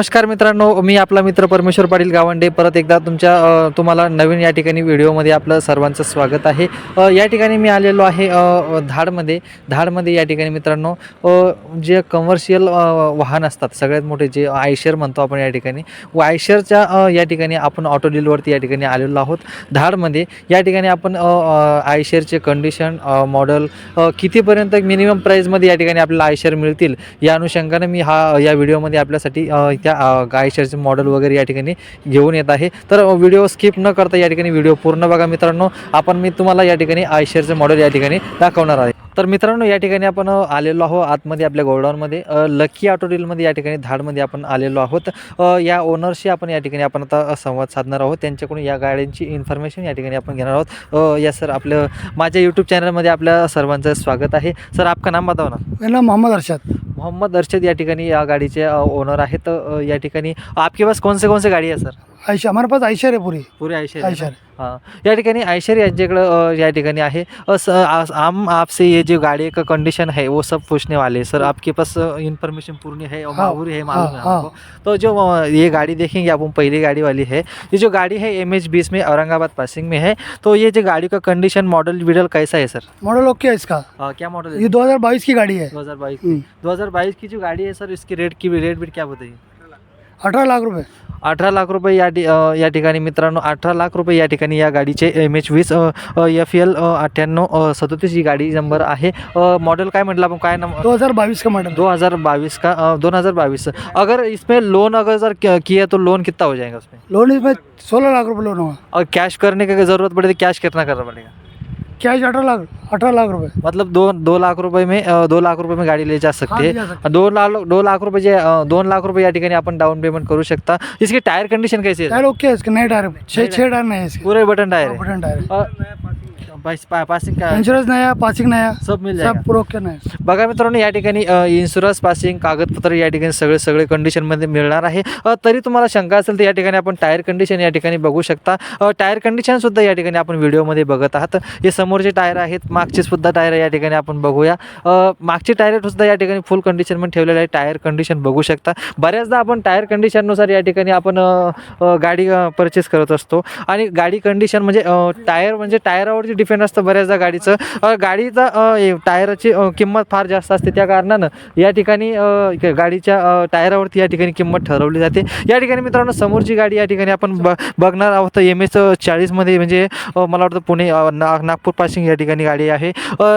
नमस्कार मित्रांनो मी आपला मित्र परमेश्वर पाटील गावंडे. परत एकदा तुमच्या तुम्हाला नवीन या ठिकाणी व्हिडिओमध्ये आपलं सर्वांचं स्वागत आहे. या ठिकाणी मी आलेलो आहे धाडमध्ये. धाडमध्ये या ठिकाणी मित्रांनो जे कमर्शियल वाहन असतात सगळ्यात मोठे जे आयशर म्हणतो आपण या ठिकाणी व आयशरच्या या ठिकाणी आपण ऑटो डीलवरती या ठिकाणी आलेलो आहोत. धाडमध्ये या ठिकाणी आपण आयशरचे कंडिशन मॉडल कितीपर्यंत मिनिमम प्राईजमध्ये या ठिकाणी आपल्याला आयशर मिळतील या अनुषंगाने मी हा या व्हिडिओमध्ये आपल्यासाठी त्या अ, आयशरचे मॉडेल वगैरे या ठिकाणी घेऊन येत आहे. तर व्हिडिओ स्किप न करता या ठिकाणी व्हिडिओ पूर्ण बघा मित्रांनो. आपण मी तुम्हाला या ठिकाणी आयशरचे मॉडेल या ठिकाणी दाखवणार आहे. तर मित्रांनो या ठिकाणी आपण आलेलो आहोत आतमध्ये आपल्या गोडाऊनमध्ये. लकी ऑटो डीलमध्ये या ठिकाणी धाडमध्ये आपण आलेलो आहोत. या ओनरशी आपण या ठिकाणी आपण आता संवाद साधणार आहोत. त्यांच्याकडून या गाड्यांची इन्फॉर्मेशन या ठिकाणी आपण घेणार आहोत. या सर आपलं माझ्या यूट्यूब चॅनलमध्ये आपल्या सर्वांचं स्वागत आहे. सर आपका नाम बताव ना. मोहम्मद अर्षद मोहम्मद अर्शद या ठिकाणी या गाडीचे ओनर आहेत. या ठिकाणी आपके पास कौन से कौन से गाड़ी आहे सर? आयशा हमारे पास आयशर है पूरी पुरे आयशर हां. या ठिकाणी आयशर यांच्याकडं अ, या ठिकाणी आहे. अ, स- आ- हम आपसे ये जो गाड़ी का कंडीशन है वो सब पूछने वाले. हैं सर आपके पास इन्फॉर्मेशन पूर्ण है और हाँ, है मालूम है हाँ, आपको? तो जो अ, ये गाड़ी देखेंगे अपन पहली गाड़ी वाली है. ये जो गाड़ी है एम एच बीस में औरंगाबाद पासिंग में है. तो ये जो गाड़ी का कंडीशन मॉडल विडल कैसा है सर? मॉडल ओके है इसका. अ, क्या मॉडल ये 2022 की गाड़ी है. दो हज़ार बाईस हम्म, दो हज़ार बाईस की जो गाड़ी है सर इसकी रेट की रेट बीट क्या बताइए? अठारह लाख रुपए अठरा लाख रुपये या ठि- अ, या ठिकाणी मित्रांनो अठरा लाख रुपये या ठिकाणी या गाडीचे एम एच वीस एफ एल अठ्ठ्याण्णव सदोतीस ही गाडी नंबर आहे. मॉडल काय म्हटलं आपण? काय नाम 2022 का मॉडल दो हज़ार बाईस का? दो हज़ार बाईस अगर इसमें लोन अगर सर क- किया तो लोन कितना हो जाएगा उसमें? लोन इसमें 16 लाख रुपए लोन हुआ और कैश करने की ज़रूरत पड़े तो कैश कितना करना पड़ेगा? कैश अठारह लाख अठारह लाख रुपए मतलब दो दो लाख रुपये में अ, दो लाख रुपये में गाडी ले जा हाँ, सकते ले जा सकते हैं। दो लाख दो लाख रुपये जे अ, दोन लाख रुपये या ठिकाणी आपण डाउन पेमेंट करू शकता. इसकी टायर कंडीशन कैसी है टायर ओके है इसके नए टायर है। छः छः टायर नए हैं इसके. पूरे बटन टायर है बटन टायर अ, पासिंग का इंश्योरेंस नया पासिंग नया सब मिल जाएगा. सब पूरा ओके नया बघा मित्रांनो या ठिकाणी इन्शुरन्स पासिंग कागदपत्र या ठिकाणी सगळे सगळे कंडिशनमध्ये मिळणार आहे. अ, तरी तुम्हाला शंका असेल तर या ठिकाणी आपण टायर कंडिशन या ठिकाणी बघू शकता. अ, टायर कंडिशन सुद्धा या ठिकाणी आपण व्हिडिओमध्ये बघत आहात. हे समोरचे टायर आहेत मागचे सुद्धा टायर या ठिकाणी आपण बघूया. अ, मागचे टायर सुद्धा या ठिकाणी फुल कंडिशनमध्ये ठेवलेले आहे. टायर कंडिशन बघू शकता. बऱ्याचदा आपण टायर कंडिशननुसार या ठिकाणी आपण अ, अ, गाडी परचेस करत असतो. आणि गाडी कंडिशन म्हणजे अ, टायर म्हणजे टायरावरती डिपेंड असतं बऱ्याचदा गाडीचं गाडीचा हे टायराची किंमत फार जास्त असते. त्या कारणानं या ठिकाणी गाडीच्या टायरावरती या ठिकाणी किंमत ठरवली जाते. या ठिकाणी मित्रांनो समोरची गाडी या ठिकाणी आपण ब बघणार आहोत. एम एस चाळीसमध्ये म्हणजे मला वाटतं पुणे ना नागपूर पासिंग या ठिकाणी गाडी आहे.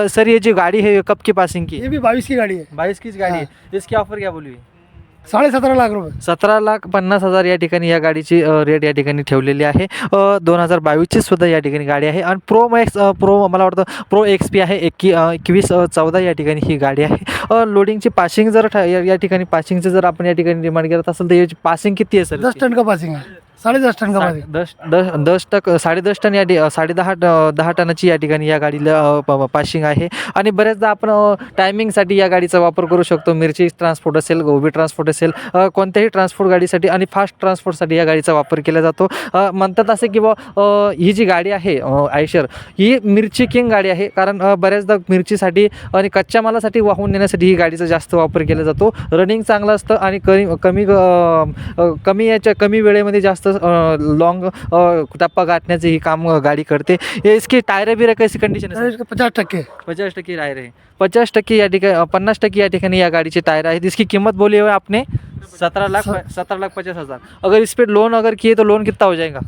सर ये जी गाड़ी है कब की पासिंग की? ये भी बाईस की गाड़ी है बाईस की गाड़ी है. इसकी ऑफर क्या बोली साढ़े सत्रह लाख रुपए सतरा लाख पन्नास हजार या ठिकाणी या गाडीची रेट या ठिकाणी ठेवलेली आहे. दोन हजार बावीसची सुद्धा या ठिकाणी गाडी आहे. आणि प्रो मॅक्स प्रो मला वाटतं प्रो एक्स पी आहे एकवी एकवीस चौदा या ठिकाणी ही गाडी आहे. लोडिंगची पासिंग जर या ठिकाणी पासिंगचं जर आपण या ठिकाणी डिमांड करत असेल तर याची पासिंग किती आहे सर दस टन का पासिंग है साढ़े दस टन का दस दस दस टक साडे दस टन या साडे दहा दहा टनाची या ठिकाणी या गाडीला अ, प- प- पासिंग आहे. आणि बऱ्याचदा आपण टायमिंगसाठी या गाडीचा वापर करू शकतो. मिरची ट्रान्सपोर्ट असेल गोबी ट्रान्सपोर्ट असेल कोणत्याही ट्रान्सपोर्ट गाडीसाठी आणि फास्ट ट्रान्सपोर्टसाठी या गाडीचा वापर केला जातो. म्हणतात असे की अ, ही जी गाडी आहे आयशर ही मिरची किंग गाडी आहे. कारण बऱ्याचदा मिरचीसाठी आणि कच्च्या मालासाठी वाहून नेण्यासाठी ही गाडीचा जास्त वापर केला जातो. रनिंग चांगलं असतं आणि कमी कमी याच्या कमी वेळेमध्ये जास्त लॉंग टप्पा गाठण्याचे ही काम गाडी करते. हे इसकी टायर बिर कैसी कंडिशन इसके पचास टक्के. पचास टक्के टायर. आहे पचास टक्के या ठिकाणी पन्नास टक्के या ठिकाणी या गाडीचे टायर आहेत. इसकी किंमत बोली है आपने? सत्रह लाख सत्रह लाख पचास हज़ार. अगर इस पर लोन अगर किए तो लोन कितना हो जाएगा?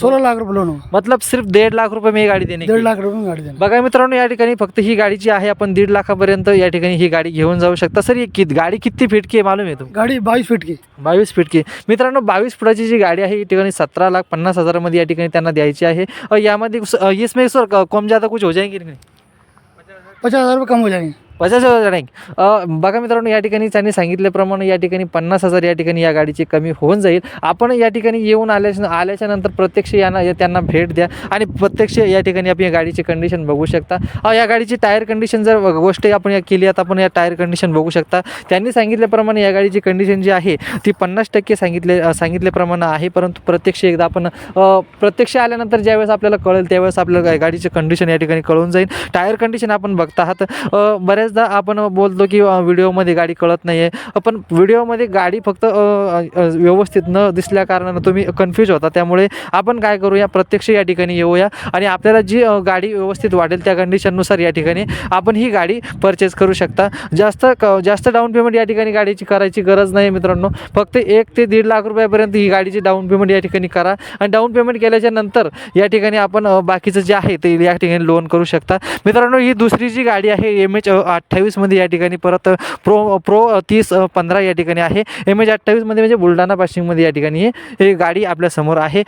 सोलह लाख रुपये लोन मतलब सिर्फ डेढ़ लाख रुपये में गाडी देणे डेढ़ लाख रुपये में गाड़ी देना। बघा मित्रांनो या ठिकाणी फक्त ही गाडी जी आहे आपण दीड लाखापर्यंत या ठिकाणी ही गाडी घेऊन जाऊ शकता. सर ही कि गाडी किती फीट की आहे मालूम आहे तुम गाड़ी बाईस फीट की. बावीस फीट की. मित्रांनो बावीस फुटाची जी गाडी आहे ही ठिकाणी सतरा लाख पन्नास हजारामध्ये या ठिकाणी त्यांना द्यायची आहे. यामध्ये इसमें सर कम ज़्यादा कुछ हो जाएंगे पचास हज़ार रुपये कम हो जाएंगे। पचास हजार नाही बघा मित्रांनो या ठिकाणी त्यांनी सांगितल्याप्रमाणे या ठिकाणी पन्नास हजार या ठिकाणी या गाडीची कमी होऊन जाईल. आपण या ठिकाणी येऊन आल्याच्या आल्याच्यानंतर प्रत्यक्ष यांना या- त्यांना भेट द्या आणि प्रत्यक्ष या ठिकाणी आपण या गाडीची कंडिशन बघू शकता. या गाडीची टायर कंडिशन जर गोष्ट आपण या केली आता आपण या टायर कंडिशन बघू शकता. त्यांनी सांगितल्याप्रमाणे या गाडीची कंडिशन जी आहे ती पन्नास टक्के सांगितले सांगितल्याप्रमाणे आहे. परंतु प्रत्यक्ष एकदा आपण प्रत्यक्ष आल्यानंतर ज्यावेळेस आपल्याला कळेल त्यावेळेस आपल्याला गाडीचे गाडीची कंडिशन या ठिकाणी कळून जाईल. टायर कंडिशन आपण बघता आहात. बऱ्याच बऱ्याचदा आपण बोलतो की व्हिडिओमध्ये गाडी कळत नाही आहे पण व्हिडिओमध्ये गाडी फक्त व्यवस्थित न दिसल्या कारणानं तुम्ही कन्फ्यूज होता. त्यामुळे आपण काय करूया? प्रत्यक्ष या ठिकाणी येऊया आणि आपल्याला जी गाडी व्यवस्थित वाटेल त्या कंडिशननुसार या ठिकाणी आपण ही गाडी परचेस करू शकता. जास्त क जास्त डाऊन पेमेंट या ठिकाणी गाडीची करायची गरज नाही मित्रांनो. फक्त एक ते दीड लाख रुपयापर्यंत ही गाडीची डाऊन पेमेंट या ठिकाणी करा आणि डाऊन पेमेंट केल्याच्यानंतर या ठिकाणी आपण बाकीचं जे आहे ते या ठिकाणी लोन करू शकता. मित्रांनो ही दुसरी जी गाडी आहे एम एच अठ्ठावीसमध्ये या ठिकाणी परत प्रो प्रो तीस पंधरा या ठिकाणी आहे. एम एच अठ्ठावीसमध्ये म्हणजे बुलढाणा पाशिंगमध्ये या ठिकाणी हे- ही गाडी आपल्यासमोर आहे.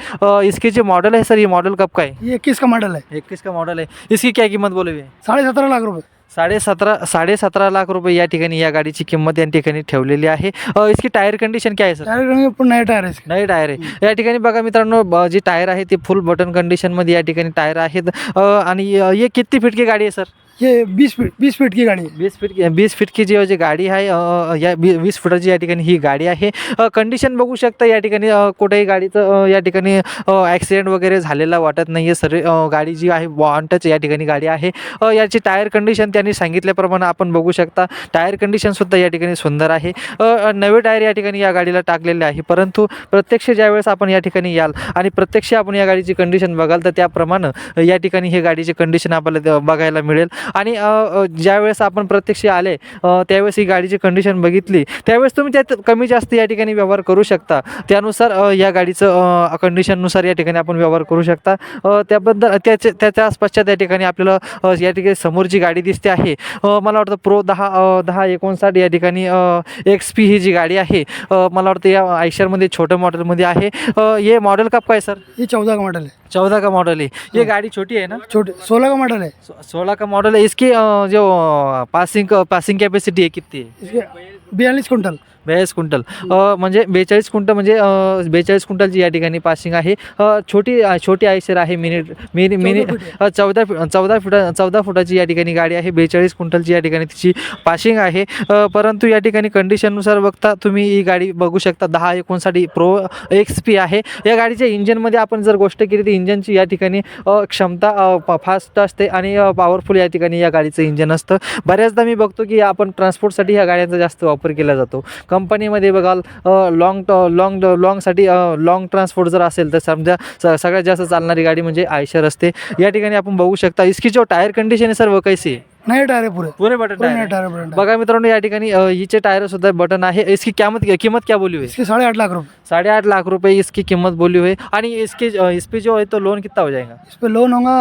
इसकी जे मॉडल है सर ये मॉडल कब का है ये इक्कीस का मॉडल है इक्कीस का मॉडल है इसकी क्या कीमत बोले हुए साढ़े सत्रह लाख रुपए साडे सतरा साडे सतरा लाख रुपये या ठिकाणी या गाडीची किंमत या ठिकाणी ठेवलेली आहे. इसकी टायर कंडिशन काय आहे सर? टायर टायर है इसके. नाही टायर आहे. या ठिकाणी बघा मित्रांनो जी टायर आहे ती फुल बटन कंडिशनमध्ये या ठिकाणी टायर आहेत. आणि ये किती फीट की गाडी आहे सर? ये बीस फीट बीस फीट की गाड़ी। वीस फीट वीस फीटची जी जी गाडी आहे अ, या वी- वीस फुटाची या ठिकाणी ही गाडी आहे. कंडिशन बघू शकता या ठिकाणी अ, कुठेही गाडीचं अ, या ठिकाणी ॲक्सिडेंट वगैरे झालेला वाटत नाही आहे सर गाडी जी आहे वॉन्टच या ठिकाणी गाडी आहे. अ, याची टायर कंडिशन त्यांनी सांगितल्याप्रमाणे आपण बघू शकता. टायर कंडिशनसुद्धा या ठिकाणी सुंदर आहे. अ, अ, नवे टायर या ठिकाणी या गाडीला टाकलेले आहे. परंतु प्रत्यक्ष ज्यावेळेस आपण या ठिकाणी याल आणि प्रत्यक्ष आपण या गाडीची कंडिशन बघाल तर त्याप्रमाणे या ठिकाणी हे गाडीची कंडिशन आपल्याला बघायला मिळेल. आणि ज्यावेळेस आपण प्रत्यक्ष आले त्यावेळेस ही गाडीची कंडिशन बघितली. त्यावेळेस तुम्ही त्यात कमी जास्त या ठिकाणी व्यवहार करू शकता. त्यानुसार या गाडीचं कंडिशननुसार या ठिकाणी आपण व्यवहार करू शकता. त्याबद्दल त्याच्या त्याच्या आसपासच्या त्या ठिकाणी आपल्याला या ठिकाणी समोर जी गाडी दिसते आहे. मला वाटतं प्रो दहा दहा एकोणसाठ या ठिकाणी एक्स पी ही जी गाडी आहे मला वाटतं या आयशरमध्ये छोटं मॉडेलमध्ये आहे. हे ये मॉडेल कप का सर हे चौदा मॉडेल आहे. चौदह का मॉडल है? ये गाड़ी छोटी है ना? छोटे सोलह का मॉडल है सो- सोलह का मॉडल है इसकी अ, जो पासिंग पासिंग कैपेसिटी है कितनी है इसके बयालीस कुंटल बेचाळीस क्विंटल. म्हणजे बेचाळीस क्विंटल म्हणजे बेचाळीस क्विंटलची या ठिकाणी पासिंग आहे. छोटी छोटी आयसर आहे मिनी मिनी मिनी चौदा चौदा फुटा चौदा फुटाची या ठिकाणी गाडी आहे. बेचाळीस क्विंटलची या ठिकाणी तिची पासिंग आहे. परंतु या ठिकाणी कंडिशननुसार बघता तुम्ही ही गाडी बघू शकता. दहा एकोणसाठी प्रो एक्स पी आहे. या गाडीच्या इंजनमध्ये आपण जर गोष्ट केली तर इंजनची या ठिकाणी क्षमता फास्ट असते आणि पॉवरफुल या ठिकाणी या गाडीचं इंजन असतं. बऱ्याचदा मी बघतो की आपण ट्रान्सपोर्टसाठी ह्या गाड्यांचा जास्त वापर केला जातो. कंपनीमध्ये बघाल लॉंग लॉंग लॉंगसाठी लॉंग ट्रान्सपोर्ट जर असेल तर समजा स- सगळ्यात जास्त चालणारी गाडी म्हणजे आयशर असते. या ठिकाणी आपण बघू शकता इसकी जो टायर कंडिशन आहे सर्व कैसी आहे? नए टायर पूरे. पुरे बटन टायर. बघा मित्रांनो या ठिकाणी हिचे टायर सुद्धा बटन आहे. इसकी किंमत किंमत क्या बोली हुई? इसके साढ़े आठ लाख रुपए साढ़े आठ लाख रुपए इसकी कीमत बोली हुई है आणि इसके इस पे जो है तो लोन कितना हो जाएगा इस पे लोन होगा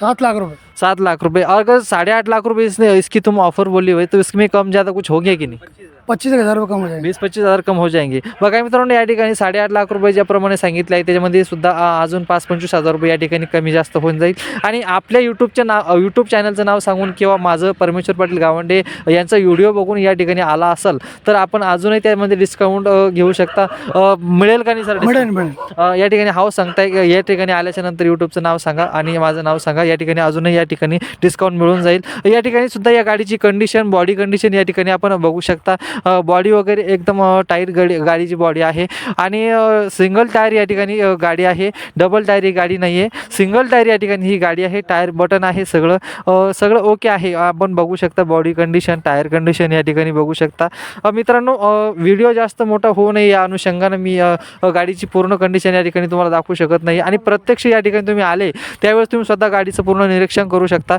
सात लाख रुपए सात लाख रुपए और अगर साढ़े आठ लाख रुपए इसने इसकी तुम ऑफर बोली हुई तो इसमें कम ज़्यादा कुछ हो गया की नाही? पच्चीस हजार रुपये कम हो जाएंगे। वीस पच्चीस हजार कम हो जाएंगे। बघा मित्रांनो या ठिकाणी साडेआठ लाख रुपये ज्याप्रमाणे सांगितले आहे त्याच्यामध्ये सुद्धा अ, अजून पाच पंचवीस हजार रुपये या ठिकाणी कमी जास्त होऊन जाईल. आणि आपल्या यूट्यूबच्या नाव यूट्यूब चॅनलचं नाव सांगून किंवा माझं परमेश्वर पाटील गावंडे यांचा व्हिडिओ बघून या ठिकाणी आला असाल तर आपण अजूनही त्यामध्ये डिस्काउंट घेऊ शकता. अ, मिळेल का नाही सर मिळेल मिळेल. अ, या ठिकाणी हाव सांगताय या ठिकाणी आल्याच्यानंतर यूट्यूबचं नाव सांगा आणि माझं नाव सांगा. या ठिकाणी अजूनही या ठिकाणी डिस्काउंट मिळून जाईल. या ठिकाणी सुद्धा या गाडीची कंडिशन बॉडी कंडिशन या ठिकाणी आपण बघू शकता. बॉडी वगैरे एकदम टाईट गाडी गाडीची बॉडी आहे. आणि सिंगल टायर या ठिकाणी गाडी आहे. डबल टायर ही गाडी नाही आहे सिंगल टायर या ठिकाणी ही गाडी आहे. टायर बटन आहे सगळं. सगळं ओके आहे. आपण बघू शकता बॉडी कंडिशन टायर कंडिशन या ठिकाणी बघू शकता. मित्रांनो व्हिडिओ जास्त मोठा होऊ नये या अनुषंगानं मी गाडीची पूर्ण कंडिशन या ठिकाणी तुम्हाला दाखवू शकत नाही. आणि प्रत्यक्ष या ठिकाणी तुम्ही आले त्यावेळेस तुम्ही स्वतः गाडी गाडीचं पूर्ण निरीक्षण करू शकता.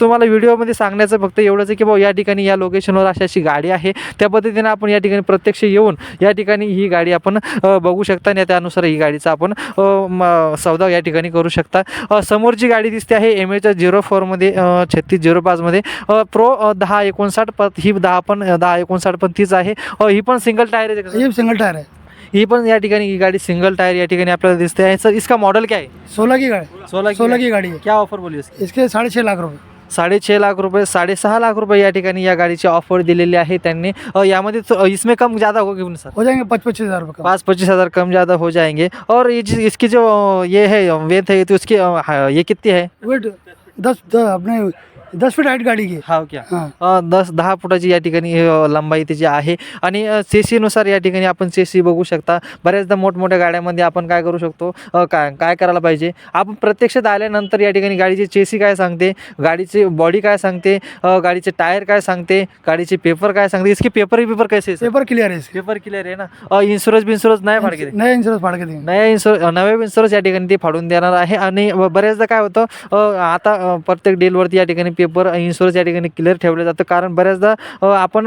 तुम्हाला व्हिडिओमध्ये सांगण्याचं फक्त एवढंच आहे की बाबा या ठिकाणी या लोकेशनवर अशी अशी गाडी आहे. त्या पद्धतीने आपण या ठिकाणी प्रत्यक्ष येऊन या ठिकाणी ही गाडी आपण बघू शकता आणि त्यानुसार ही गाडीचा आपण म- सौदा या ठिकाणी करू शकता. समोरची समोर जी गाडी दिसते आहे एम एच्या झिरो फोरमध्ये छत्तीस झिरो पाचमध्ये प्रो दहा एकोणसाठ पत ही दहा पण दहा एकोणसाठ पण तीच आहे. ही पण सिंगल टायर आहे सिंगल टायर आहे. ही पण या ठिकाणी ही गाडी सिंगल टायर या ठिकाणी आपल्याला दिसते आहे. सर इसका मॉडल क्या है सोलह की गाड़ी. सोलह सोलह की गाड़ी. है. क्या ऑफ़र बोली इसकी? इसके साढ़े छः लाख रुपए. साडेछे लाख रुपये साडेसहा लाख रुपये या ठिकाणी या गाडीची ऑफ़र दिलेली आहे त्यांनी. अ, यामध्ये तो- अ, इसमें कम ज़्यादा होगी ना सर? हो जाएँगे पच पच्चीस हज़ार रुपये पाँच पच्चीस हज़ार कम ज़्यादा हो जाएँगे. और ये जिस इसकी जो अ, ये है वेथ है तो उसकी अ, हा- ये कितनी है? वेट दस द- अपने दस फीट हाईट गाड़ी की है। क्या? अ, दस दहा फुटाची या ठिकाणी अ, लंबाई त्याची आहे. आणि सी सीनुसार या ठिकाणी आपण सी सी बघू शकता. बऱ्याचदा मोठमोठ्या गाड्यामध्ये आपण काय करू शकतो? अ, काय काय करायला पाहिजे? आपण प्रत्यक्षात आल्यानंतर या ठिकाणी गाडीची चेसी काय सांगते? गाडीची बॉडी काय सांगते? अ, गाडीचे टायर काय सांगते? गाडीचे पेपर काय सांगते? इसके पेपर पेपर कैसे? पेपर क्लियर है इसके पेपर क्लियर आहे ना? इन्शुरन्स बिन्शुरन्स नाही फाडके नया इंश्योरेंस फाड़ के देंगे नया इन्शुर नव्या इन्शुरन्स या ठिकाणी ते फाडून देणार आहे. आणि बऱ्याचदा काय होतं? अ, आता अ, प्रत्येक डीलवरती या ठिकाणी पेपर इन्शुरन्स या ठिकाणी क्लिअर ठेवलं जातं. कारण बऱ्याचदा आपण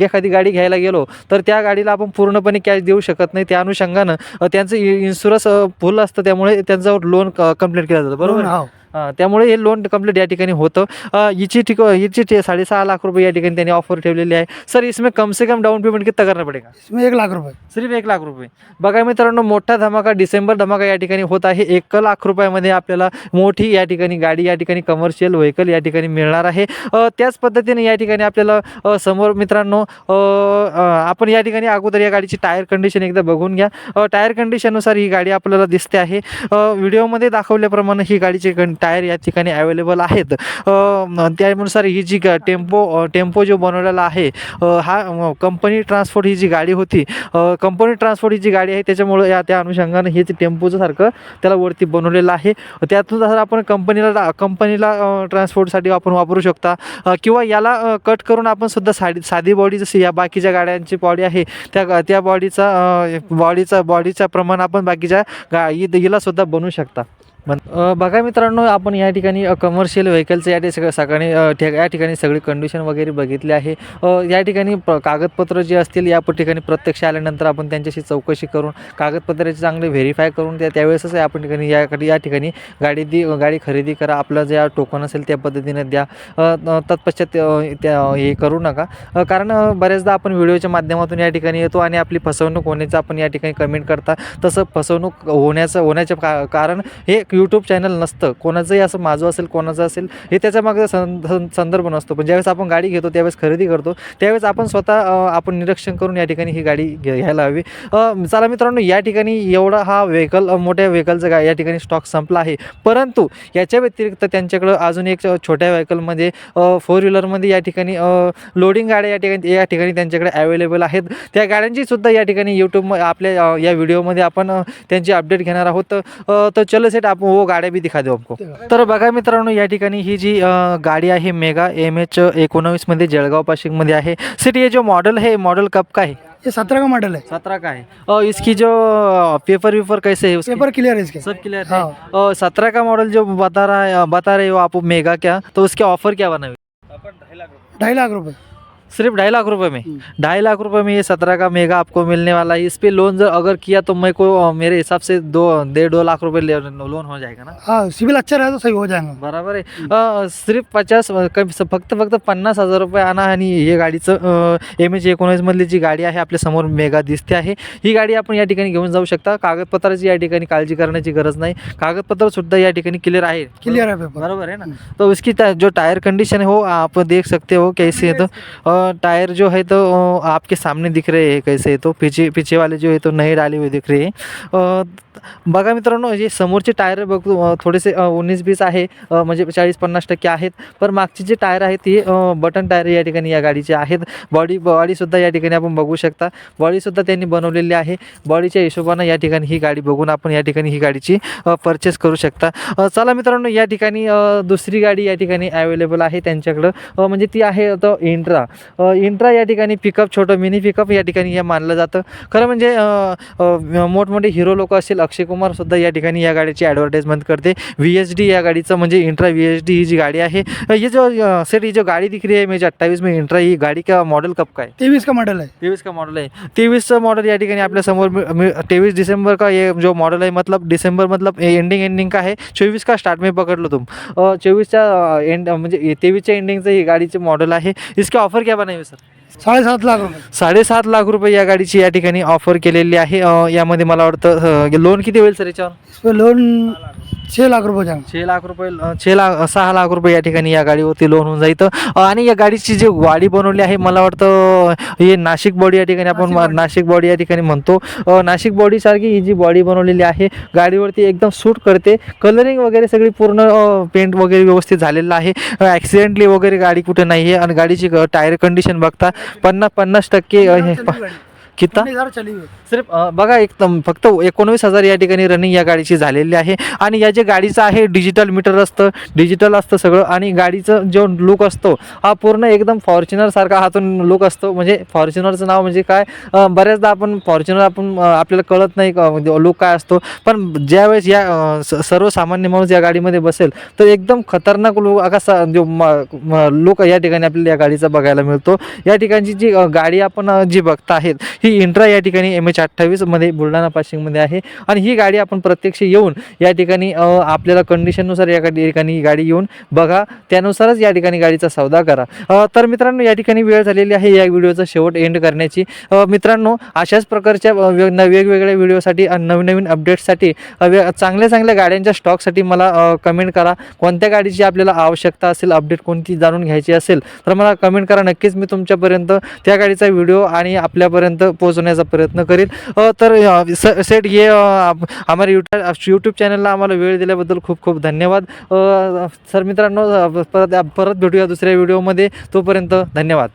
एखादी गाडी घ्यायला गेलो तर त्या गाडीला आपण पूर्णपणे कॅश देऊ शकत नाही. त्या अनुषंगानं त्यांचं इन्शुरन्स फुल असतं. त्यामुळे त्यांचा लोन कंप्लीट केलं जातं. बरोबर? हो त्यामुळे हे लोन कंप्लीट या ठिकाणी होतं. हिची ठिक हिची ते साडेसहा लाख रुपये या ठिकाणी त्यांनी ऑफर ठेवलेली आहे. सर इसमें कम से कम डाउन पेमेंट कितना करना पडेगा इसमें एक लाख रुपए सिर्फ एक लाख रुपये. बघा मित्रांनो मोठा धमाका डिसेंबर धमाका या ठिकाणी होत आहे. एक लाख रुपयामध्ये आपल्याला मोठी या ठिकाणी गाडी या ठिकाणी कमर्शियल व्हेकल या ठिकाणी मिळणार आहे. त्याच पद्धतीने या ठिकाणी आपल्याला समोर मित्रांनो आपण या ठिकाणी अगोदर या गाडीची टायर कंडिशन एकदा बघून घ्या. टायर कंडिशननुसार ही गाडी आपल्याला दिसते आहे. व्हिडिओमध्ये दाखवल्याप्रमाणे ही गाडीचे कं टायर या ठिकाणी अवेलेबल आहेत. त्यानुसार ही जी टेम्पो टेम्पो जो बनवलेला आहे हा कंपनी ट्रान्सपोर्ट ही जी गाडी होती कंपनी ट्रान्सपोर्ट ही जी गाडी आहे त्याच्यामुळं या त्या अनुषंगाने हे जे टेम्पोचं सारखं त्याला वरती बनवलेलं आहे. त्यातून जर आपण कंपनीला कंपनीला ट्रान्सपोर्टसाठी आपण वापरू शकता किंवा याला कट करून आपण सुद्धा साडी साधी बॉडी जशी या बाकीच्या गाड्यांची बॉडी आहे त्या त्या बॉडीचा बॉडीचा बॉडीच्या प्रमाण आपण बाकीच्या गा हिला सुद्धा बनवू शकता. मन- बघा मित्रांनो आपण या ठिकाणी कमर्शियल व्हेकलचं या ठिकाणी सकाळी या ठिकाणी सगळी कंडिशन वगैरे बघितली आहे. या ठिकाणी प कागदपत्र जे असतील या ठिकाणी प्रत्यक्ष आल्यानंतर आपण त्यांच्याशी चौकशी करून कागदपत्राचे चांगले व्हेरीफाय करून त्या त्यावेळेसच आपण ठिकाणी या या ठिकाणी गाडी दी गाडी खरेदी करा. आपलं जे टोकन असेल त्या पद्धतीने द्या. तत्पश्चात त्या हे करू नका. कारण बऱ्याचदा आपण व्हिडिओच्या माध्यमातून या ठिकाणी येतो आणि आपली फसवणूक होण्याचं आपण या ठिकाणी कमेंट करता. तसं फसवणूक होण्याचं होण्याचं का कारण हे यूट्यूब चॅनल नसतं. कोणाचंही असं माझं असेल कोणाचं असेल हे त्याच्यामागे सं संदर्भ नसतो. पण ज्यावेळेस आपण गाडी घेतो त्यावेळेस खरेदी करतो त्यावेळेस आपण स्वतः आपण निरीक्षण करून या ठिकाणी ही गाडी घे घ्यायला हवी. चला मित्रांनो या ठिकाणी एवढा हा व्हेकल मोठ्या व्हेकलचा गा या ठिकाणी स्टॉक संपला आहे. परंतु याच्या व्यतिरिक्त त्यांच्याकडं अजून एक छोट्या व्हेकलमध्ये फोर व्हीलरमध्ये या ठिकाणी लोडिंग गाड्या या ठिकाणी या ठिकाणी त्यांच्याकडे अवेलेबल आहेत. त्या गाड्यांची सुद्धा या ठिकाणी यूट्यूब आपल्या या व्हिडिओमध्ये आपण त्यांची अपडेट घेणार आहोत. तर चलो सेट आपण वो गाड्या भी दिखा दो आपको तर बघा मित्रांनो या ठिकाणी ही जी गाडी आहे मेगा एम एच एकोणावीसमध्ये जळगाव पाशिंगमध्ये आहे. सेट ये जो मॉडल है मॉडल कब का है ये सत्रह का मॉडल है सत्रह का है और इसकी जो पेपर वेपर कैसे है उसके? पेपर क्लियर है इसके. सब क्लियर है? हाँ. और सत्रह का मॉडल जो बता रहा है बता रहे हो आप मेगा क्या? तो उसके ऑफ़र क्या बना हुआ ढाई लाख रुपए सिर्फ ढाई लाख रुपए में। ढाई लाख रुपए में ये सत्रह का मेगा आपको मिलने वाला है। इस पे लोन जर अगर किया तो मेरे को मेरे हिसाब से दो डेढ़ दो लाख रुपए ले- लोन हो जाएगा ना। हाँ सिविल अच्छा रहा तो सही हो जाएगा। बरोबर आहे सिर्फ पचास फक्त फक्त पन्नास हजार रुपये आणा आणि हे गाडीचं एम एच एकोणीसमधली जी गाडी आहे आपल्यासमोर मेगा दिसते आहे. ही गाडी आपण या ठिकाणी घेऊन जाऊ शकता. कागदपत्राची या ठिकाणी काळजी करण्याची गरज नाही. कागदपत्र सुद्धा या ठिकाणी क्लिअर आहे. क्लियर है पेपर बराबर है ना. तो उसकी जो टायर कंडीशन है वो आप देख सकते हो कैसे है तो टायर जो है तो आपके सामने दिख रहे हैं कैसे? तो पीछे पीछे वाले जो है तो नए डाले हुए दिख रहे हैं। बघा मित्रांनो हे समोरचे टायर बघतो थोडेसे उन्नीस बीस आहे म्हणजे चाळीस पन्नास टक्के आहेत. पण मागचे जे टायर आहेत ते बटन टायर या ठिकाणी या गाडीचे आहेत. बॉडी बॉडीसुद्धा या ठिकाणी आपण बघू शकता. बॉडीसुद्धा त्यांनी बनवलेली आहे. बॉडीच्या हिशोबानं या ठिकाणी ही गाडी बघून आपण या ठिकाणी ही गाडीची परचेस करू शकता. चला मित्रांनो या ठिकाणी दुसरी गाडी या ठिकाणी अवेलेबल आहे त्यांच्याकडं. म्हणजे ती आहे तो इंट्रा इंट्रा या ठिकाणी पिकअप छोटं मिनी पिकअप या ठिकाणी हे मानलं जातं. खरं म्हणजे मोठमोठे हिरो लोक असतील अक्षय कुमार सुद्धा या ठिकाणी या गाडीची ॲडव्हर्टाइजमेंट करते. व्ही एच डी या गाडीचं म्हणजे इंट्रा व्ही एच डी ही जी गाडी आहे ये जो सर ये जो गाड़ी दिख रही है मेरे अट्ठाईस में इंट्रा ही गाड़ी का मॉडल कब का है तेईस का मॉडल है तेवीस का मॉडल आहे. तेवीसचं मॉडल या ठिकाणी आपल्यासमोर तेवीस दिसंबर का ये जो मॉडल है मतलब दिसंबर मतलब एंडिंग एंडिंग का है चोवीस का स्टार्ट में पकड़ लो तुम चोवीसच्या एंड म्हणजे तेवीसच्या एंडिंगचं ही गाडीचे मॉडल आहे. इसके ऑफर क्या बनाए हुए सर? साडेसात लाख रुपये. साडेसात लाख रुपये या गाडीची या ठिकाणी ऑफर केलेली आहे. अ, यामध्ये मला वाटतं लोन किती होईल सर याच्यावर? लोन छः लाख रुपये छे लाख रुपये अ, छे लाख सहा लाख रुपये या ठिकाणी या गाडीवरती लोन होऊन जाईल. अ, आणि या गाडीची जी गाडी बनवली आहे मला वाटतं हे नाशिक बॉडी या ठिकाणी आपण नाशिक. नाशिक बॉडी या ठिकाणी म्हणतो. अ, नाशिक बॉडी सारखी ही जी बॉडी बनवलेली आहे गाडीवरती एकदम सूट करते. कलरिंग वगैरे सगळी पूर्ण पेंट वगैरे व्यवस्थित झालेलं आहे. ॲक्सिडेंटली वगैरे गाडी कुठे नाही आहे आणि गाडीची टायर कंडिशन बघता पन्नास पन्नास टक्के हे प- कितनी हजार चली हुई सिर्फ अ, बघा एकदम फक्त एकोणवीस हजार या ठिकाणी रनिंग या गाडीची झालेली आहे. आणि या जे गाडीचं आहे डिजिटल मीटर असतं डिजिटल असतं सगळं. आणि गाडीचं जो लुक असतो हा पूर्ण एकदम फॉर्च्युनर सारखा हातून लुक असतो. म्हणजे फॉर्च्युनरचं नाव म्हणजे काय? अ, बऱ्याचदा आपण फॉर्च्युनर आपण अ, आपल्याला कळत नाही लुक काय असतो. पण ज्यावेळेस या अ, स- सर्वसामान्य माणूस या गाडीमध्ये बसेल तर एकदम खतरनाक लुक असा जो लुक या ठिकाणी आपल्याला या गाडीचा बघायला मिळतो. या ठिकाणची जी अ, गाडी आपण अ, जी बघता आहेत ही इंट्रा या ठिकाणी एम एच अठ्ठावीसमध्ये बुलढाणा पाशिंगमध्ये आहे. आणि ही गाडी आपण प्रत्यक्ष येऊन या ठिकाणी आपल्याला कंडिशननुसार या ठिकाणी ही गाडी येऊन बघा. त्यानुसारच या ठिकाणी गाडीचा सौदा करा. तर मित्रांनो या ठिकाणी वेळ झालेली आहे या व्हिडिओचा शेवट एंड करण्याची. मित्रांनो अशाच प्रकारच्या वेग- न- वेगवेगळ्या व्हिडिओसाठी नवनवीन नवीन नवीन अपडेट्ससाठी चांगल्या चांगल्या गाड्यांच्या स्टॉकसाठी मला कमेंट करा. कोणत्या गाडीची आपल्याला आवश्यकता असेल अपडेट कोणती जाणून घ्यायची असेल तर मला कमेंट करा. नक्कीच मी तुमच्यापर्यंत त्या गाडीचा व्हिडिओ आणि आपल्यापर्यंत पोहोचवण्याचा प्रयत्न करेन. तर सेट हे आम्हाला युट्यूब यूट्यूब चॅनलला आम्हाला वेळ दिल्याबद्दल खूप खूप धन्यवाद. सर मित्रांनो परत परत भेटूया दुसऱ्या व्हिडिओमध्ये तोपर्यंत धन्यवाद.